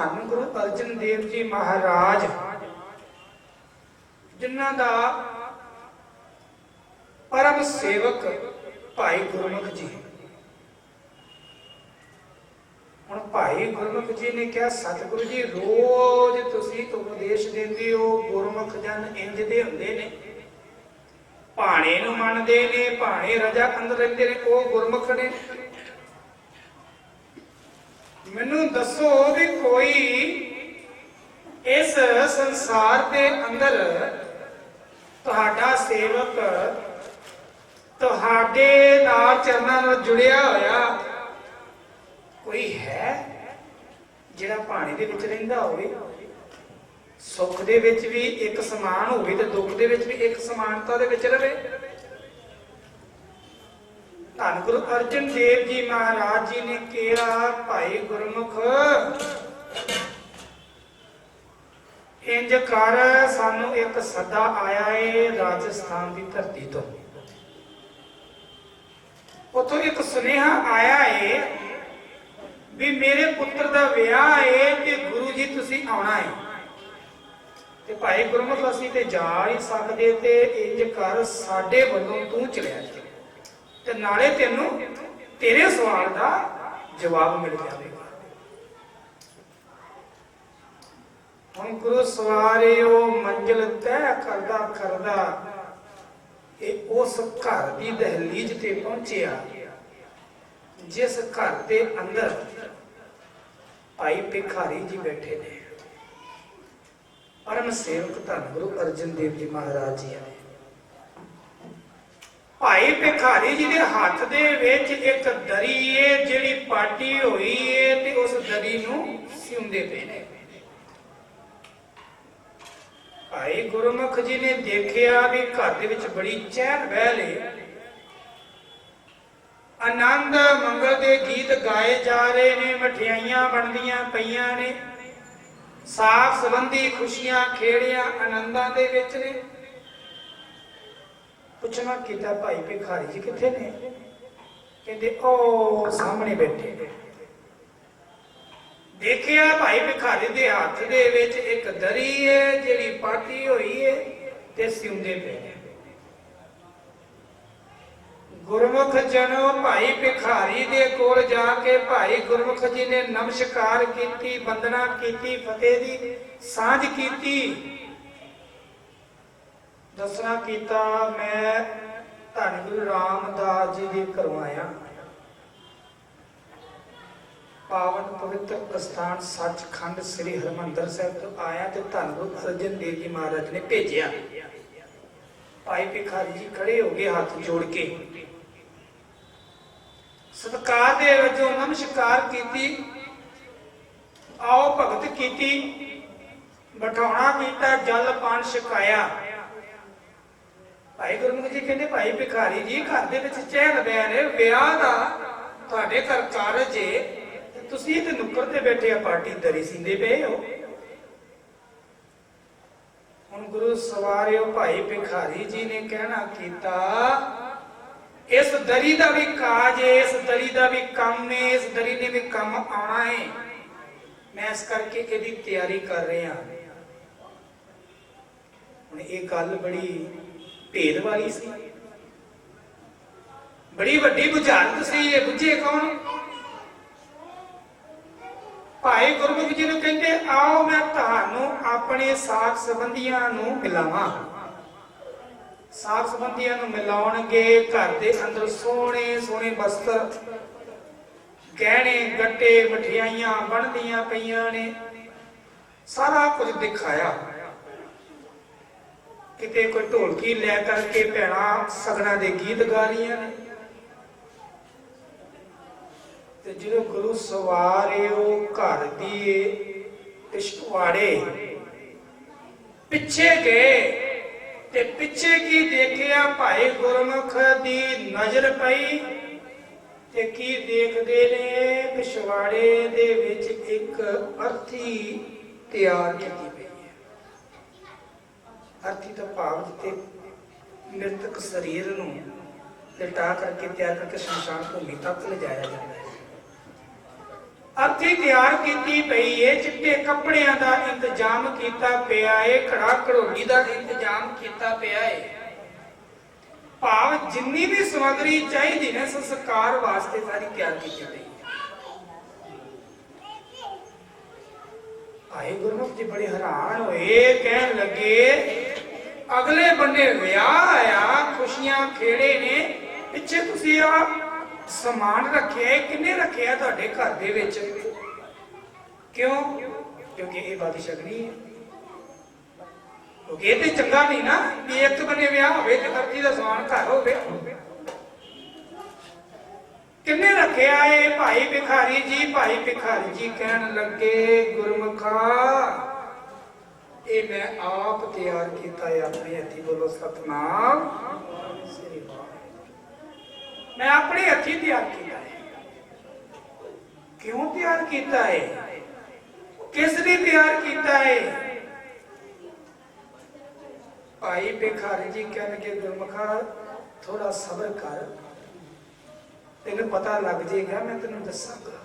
ਧੰਨ ਗੁਰੂ ਅਰਜਨ ਦੇਵ ਜੀ ਮਹਾਰਾਜ, ਜਿਨ੍ਹਾਂ ਦਾ ਪਰਮ ਸੇਵਕ ਭਾਈ ਗੁਰਮੁਖ ਜੀ ਹੁਣ ਭਾਈ ਗੁਰਮੁਖ ਜੀ ਨੇ ਕਿਹਾ, ਸਤਿਗੁਰੂ ਜੀ, ਰੋਜ਼ ਤੁਸੀਂ ਉਪਦੇਸ਼ ਦਿੰਦੇ ਹੋ, ਗੁਰਮੁਖ ਜਨ ਇੰਜ ਦੇ ਹੁੰਦੇ ਨੇ। ਭਾਣੇ ਨੂੰ ਮੰਨਦੇ ਨੇ, ਭਾਣੇ ਰਜਾ ਅੰਦਰ ਰਹਿੰਦੇ ਨੇ, ਉਹ ਗੁਰਮੁਖ ਨੇ। ਮੈਨੂੰ ਦੱਸੋ ਵੀ ਕੋਈ ਇਸ ਸੰਸਾਰ ਦੇ ਅੰਦਰ ਤੁਹਾਡਾ ਸੇਵਕ ਤੁਹਾਡੇ ਨਾਲ ਚਰਨਾਂ ਨਾਲ ਜੁੜਿਆ ਹੋਇਆ ਕੋਈ ਹੈ ਜਿਹੜਾ ਪਾਣੀ ਦੇ ਵਿੱਚ ਰਹਿੰਦਾ ਹੋਵੇ? ਸੁੱਖ ਦੇ ਵਿੱਚ ਵੀ ਇੱਕ ਸਮਾਨ ਹੋਵੇ ਤੇ ਦੁੱਖ ਦੇ ਵਿੱਚ ਵੀ ਇੱਕ ਸਮਾਨਤਾ ਦੇ ਵਿੱਚ ਰਵੇ? ਧੰਨ ਗੁਰੂ ਅਰਜਨ ਦੇਵ ਜੀ ਮਹਾਰਾਜ ਜੀ ਨੇ ਕਿਹਾ, ਭਾਈ ਗੁਰਮੁਖ, ਇੰਜ ਕਰ, ਸਾਨੂੰ ਇੱਕ ਸੱਦਾ ਆਇਆ ਏ ਰਾਜਸਥਾਨ ਦੀ ਧਰਤੀ ਤੋਂ। ਉਥੋਂ ਇੱਕ ਸੁਨੇਹਾ ਆਇਆ ਏ ਵੀ ਮੇਰੇ ਪੁੱਤਰ ਦਾ ਵਿਆਹ ਏ ਤੇ ਗੁਰੂ ਜੀ ਤੁਸੀਂ ਆਉਣਾ ਏ। ਤੇ ਭਾਈ ਗੁਰਮੁਖ, ਅਸੀਂ ਤੇ ਜਾ ਨਹੀਂ ਸਕਦੇ ਤੇ ਇੰਜ ਕਰ, ਸਾਡੇ ਵੱਲੋਂ ਤੂੰ ਚਲਿਆ ਜਾ। ਤੇ ਨਾਲੇ ਤੈਨੂੰ ਤੇਰੇ ਸਵਾਲ ਦਾ ਜਵਾਬ ਮਿਲ ਜਾਵੇਗਾ। ਹੁਣ ਗੁਰੂ ਸਵਾਰੇ ਉਹ ਤੈਅ ਕਰਦਾ ਕਰਦਾ ਇਹ ਉਸ ਘਰ ਦੀ ਦਹਲੀਜ਼ ਤੇ ਪਹੁੰਚਿਆ, ਜਿਸ ਘਰ ਦੇ ਅੰਦਰ ਭਾਈ ਭਿਖਾਰੀ ਜੀ ਬੈਠੇ ਨੇ। ਪਰਮ ਸੇਵਕ ਧੰਨ ਗੁਰੂ ਅਰਜਨ ਦੇਵ ਜੀ ਮਹਾਰਾਜ ਜੀ ਨੇ ਭਾਈ ਭਿਖਾਰੀ ਜੀ ਦੇ ਹੱਥ ਦੇ ਵਿੱਚ ਇੱਕ ਦਰੀ ਏ, ਜਿਹੜੀ ਪਾਟੀ ਹੋਈ ਏ ਤੇ ਉਸ ਦਰੀ ਨੂੰ ਸਿਉਂਦੇ ਪਏ ਨੇ। ਭਾਈ ਗੁਰਮੁਖ ਜੀ ਨੇ ਦੇਖਿਆ ਵੀ ਘਰ ਦੇ ਵਿੱਚ ਬੜੀ ਚਹਿਲ ਪਹਿਲ ਏ। ਆਨੰਦ ਮੰਗਲ ਦੇ ਗੀਤ ਗਾਏ ਜਾ ਰਹੇ ਨੇ, ਮਠਿਆਈਆਂ ਬਣਦੀਆਂ ਪਈਆਂ ਨੇ। ਸਾਖ ਸੰਬੰਧੀ ਖੁਸ਼ੀਆਂ ਖੇੜਿਆਂ ਆਨੰਦਾਂ ਦੇ ਵਿੱਚ ਨੇ। ਪੁੱਛਣਾ ਕੀਤਾ ਭਾਈ ਭਿਖਾਰੀ ਜੀ ਕਿੱਥੇ ਨੇ? ਕਹਿੰਦੇ, ਉਹ ਸਾਹਮਣੇ ਬੈਠੇ ਨੇ। ਦੇਖਿਆ ਭਾਈ ਭਿਖਾਰੀ ਦੇ ਹੱਥ ਦੇ ਵਿੱਚ ਇੱਕ ਦਰੀ ਹੈ ਜਿਹੜੀ ਪਾਟੀ ਹੋਈ ਹੈ ਤੇ ਸਿਉਂਦੇ ਪਏ ਨੇ। ਗੁਰਮੁਖ ਜਨੋ ਭਾਈ ਭਿਖਾਰੀ ਦੇ ਕੋਲ ਜਾ ਕੇ ਭਾਈ ਗੁਰਮੁਖ ਜੀ ਨੇ ਨਮਸਕਾਰ ਕੀਤੀ ਬੰਦਨਾ ਕੀਤੀ, ਫਤਿਹ ਦੀ ਸਾਂਝ ਕੀਤੀ। ਦੱਸਣਾ ਕੀਤਾ ਮੈਂ ਧੰਨ ਗੁਰੂ ਰਾਮਦਾਸ ਜੀ ਦੇ ਕਰਵਾਇਆ ਪਾਵਨ ਪਵਿੱਤਰ ਅਸਥਾਨ ਸੱਚਖੰਡ ਸ੍ਰੀ ਹਰਮੰਦਰ ਸਾਹਿਬ ਤੋਂ ਆਇਆ ਤੇ ਧੰਨ ਗੁਰੂ ਅਰਜਨ ਦੇਵ ਜੀ ਮਹਾਰਾਜ ਨੇ ਭੇਜਿਆ। ਭਾਈ ਭਿਖਾਰੀ ਜੀ ਖੜੇ ਹੋ ਗਏ ਹੱਥ ਜੋੜ ਕੇ। ਸਤਕਾਰ ਦੇ ਵਜੋਂ ਨਮਸਕਾਰ ਕੀਤੀ। ਆਓ ਭਗਤ ਕੀਤੀ। ਬਠਾਉਣਾ ਕੀਤਾ, ਜਲ ਪਾਣ ਛਕਾਇਆ। ਭਾਈ ਗੁਰਮੁਖ ਜੀ ਕਹਿੰਦੇ, ਭਾਈ ਭਿਖਾਰੀ ਜੀ, ਘਰ ਦੇ ਵਿੱਚ ਚਹਿਲ ਬਿਆਨ ਹੈ ਵਿਆਹ ਦਾ ਤੁਹਾਡੇ ਘਰ ਕਾਰਜ ਏ ਤੁਸੀਂ ਤੇ ਨੁੱਕਰ ਤੇ ਬੈਠੇ ਆ, ਪਾਰਟੀ ਦਰੀ ਸਿੰਦੇ ਪਏ ਹੋ। ਹੁਣ ਗੁਰੂ ਸਵਾਰਿਓ, ਭਾਈ ਭਿਖਾਰੀ ਜੀ ਨੇ ਕਹਿਣਾ ਕੀਤਾ, ਇਸ ਦਰੀ ਦਾ ਵੀ ਕਾਜ ਏ, ਇਸ ਦਰੀ ਦਾ ਵੀ ਕੰਮ ਏ, ਇਸ ਦਰੀ ਨੇ ਵੀ ਕੰਮ ਆਉਣਾ ਏ। ਮੈਂ ਇਸ ਕਰਕੇ ਇਹਦੀ ਤਿਆਰੀ ਕਰ ਰਿਹਾ। ਹੁਣ ਇਹ ਗੱਲ ਬੜੀ ਭੇਦ ਵਾਲੀ ਸੀ। ਬੜੀ ਵੱਡੀ ਬੁਝਾਰਤ ਸੀ ਇਹ ਬੁੱਝੇ ਕੌਣ? ਭਾਈ ਗੁਰਮੁਖ ਜੀ ਨੂੰ ਕਹਿੰਦੇ, ਆਓ ਮੈਂ ਤੁਹਾਨੂੰ ਆਪਣੇ ਸਾਥ ਸੰਬੰਧੀਆਂ ਨੂੰ ਮਿਲਾਵਾਂ। ਸਾਥ ਸੰਬੰਧੀਆਂ ਨੂੰ ਮਿਲਾਉਣਗੇ ਘਰ ਦੇ ਅੰਦਰ ਸੋਹਣੇ ਸੋਹਣੇ ਵਸਤਰ ਗਹਿਣੇ, ਗੱਟੇ, ਮਠਿਆਈਆਂ ਬਣਦੀਆਂ ਪਈਆਂ ਨੇ। ਸਾਰਾ ਕੁਝ ਦਿਖਾਇਆ। ਕਿਤੇ ਕੋਈ ਢੋਲਕੀ ਲੈ ਕਰਕੇ ਭੈਣਾ ਸਗਣਾ ਦੇ ਗੀਤ ਗਾ ਰਹੀਆਂ ਨੇ? ਤੇ ਜਦੋਂ ਗੁਰੂ ਸਵਾਰੇ ਉਹ ਘਰ ਦੀ ਪਿਛਵਾੜੇ। ਪਿੱਛੇ ਗਏ ਤੇ ਪਿੱਛੇ ਕੀ ਦੇਖਿਆ? ਭਾਈ ਗੁਰਮੁਖ ਦੀ ਨਜ਼ਰ ਪਈ ਤੇ ਕੀ ਦੇਖਦੇ ਨੇ? ਪਿਛਵਾੜੇ ਦੇ ਵਿੱਚ ਇੱਕ ਅਰਥੀ ਤਿਆਰ ਕੀਤੀ ਅਰਥੀ ਦਾ ਭਾਵ ਜਿੱਤੇ ਮ੍ਰਿਤਕ ਸਰੀਰ ਨੂੰ ਲਿਟਾ ਕਰਕੇ, ਤਿਆਰ ਕਰਕੇ ਸ਼ਮਸ਼ਾਨ ਭੂਮੀ ਤੱਕ ਲਿਜਾਇਆ ਜਾਂਦਾ ਹੈ। ਅਰਥ ਤਿਆਰ ਕੀਤੀ ਪਈ ਏ, ਚਿੱਟੇ ਕੱਪੜਿਆਂ ਦਾ ਇੰਤਜ਼ਾਮ ਕੀਤਾ ਪਿਆ ਏ ਘੜਾ ਘੜੋਲੀ ਦਾ ਇੰਤਜ਼ਾਮ ਕੀਤਾ ਪਿਆ ਏ। ਭਾਵ ਜਿੰਨੀ ਵੀ ਸਮਗਰੀ ਚਾਹੀਦੀ ਨੇ, ਸੰਸਕਾਰ ਵਾਸਤੇ ਸਾਰੀ ਤਿਆਰ ਕੀਤੀ ਗਈ ਆਏ ਗੁਰਮੁਖ ਜੀ ਬੜੇ ਹੈਰਾਨ ਹੋਏ, ਕਹਿਣ ਲੱਗੇ ਅਗਲੇ ਬੰਨੇ ਵਿਆਹ ਆਇਆ, ਖੁਸ਼ੀਆਂ ਖੇੜੇ ਨੇ, ਪਿੱਛੇ ਤੁਸੀਂ ਆ ਸਮਾਨ ਰੱਖਿਆ ਕਿੰਨੇ ਰੱਖਿਆ ਤੁਹਾਡੇ ਘਰ ਦੇ ਵਿੱਚ? ਕਿਉਂ? ਕਿਉਂਕਿ ਇਹ ਬਾਦਸ਼ਾਹ ਨਹੀਂ ਹੈ। ਕਿਉਂਕਿ ਇਹ ਤੇ ਚੰਗਾ ਨਹੀਂ ਨਾ, ਵੀ ਇੱਕ ਬੰਨੇ ਵਿਆਹ ਹੋਵੇ ਤੇ ਅਰਜੀ ਦਾ ਸਮਾਨ ਘਰ ਹੋਵੇ। ਕਿੰਨੇ ਰੱਖਿਆ ਏ ਭਾਈ ਭਿਖਾਰੀ ਜੀ, ਭਾਈ ਭਿਖਾਰੀ ਜੀ ਕਹਿਣ ਲੱਗੇ, ਗੁਰਮੁਖਾ ਇਹ ਮੈਂ ਆਪ ਤਿਆਰ ਕੀਤਾ ਹੈ ਆਪਣੇ ਹੱਥੀ, ਬੋਲੋ ਸਤਨਾਮ। ਸ੍ਰੀ ਵਾਹਿਗੁਰੂ। ਮੈਂ ਆਪਣੇ ਹੱਥੀ ਤਿਆਰ ਕੀਤਾ ਹੈ। ਕਿਉਂ ਤਿਆਰ ਕੀਤਾ ਹੈ? ਕਿਸ ਲਈ ਤਿਆਰ ਕੀਤਾ ਹੈ? ਭਾਈ ਭਿਖਾਰੀ ਜੀ ਕਹਿਣਗੇ ਗੁਰਮੁਖਾ ਥੋੜਾ ਸਬਰ ਕਰ। ਤੈਨੂੰ ਪਤਾ ਲੱਗ ਜਾਏਗਾ, ਮੈਂ ਤੈਨੂੰ ਦੱਸਾਂਗਾ।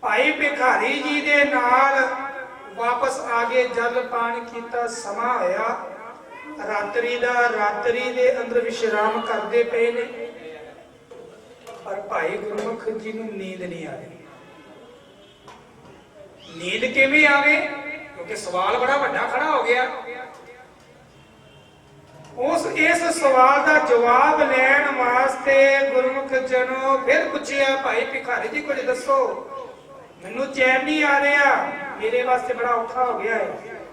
ਭਾਈ ਭਿਖਾਰੀ ਜੀ ਦੇ ਨਾਲ ਵਾਪਸ ਆ ਕੇ ਜਲ ਪਾਣ ਕੀਤਾ, ਸਮਾਂ ਹੋਇਆ ਰਾਤਰੀ ਦਾ, ਰਾਤਰੀ ਦੇ ਅੰਦਰ ਵਿਸ਼ਰਾਮ ਕਰਦੇ ਪਏ ਨੇ। ਪਰ ਭਾਈ ਗੁਰਮੁਖ ਜੀ ਨੂੰ ਨੀਂਦ ਨਹੀਂ ਆ ਰਹੀ। ਨੀਂਦ ਕਿਵੇਂ ਆਵੇ? ਕਿਉਂਕਿ ਸਵਾਲ ਬੜਾ ਵੱਡਾ ਖੜਾ ਹੋ ਗਿਆ। ਉਸ, ਇਸ ਸਵਾਲ ਦਾ ਜਵਾਬ ਲੈਣ ਵਾਸਤੇ ਗੁਰਮੁਖ ਜਨੋ ਫਿਰ ਪੁੱਛਿਆ, ਭਾਈ ਭਿਖਾਰੀ ਜੀ, ਕੁਝ ਦੱਸੋ? ਮੈਨੂੰ ਚੈਨ ਨਹੀਂ ਆ ਰਿਹਾ। ਮੇਰੇ ਵਾਸਤੇ ਬੜਾ ਔਖਾ ਹੋ ਗਿਆ ਹੈ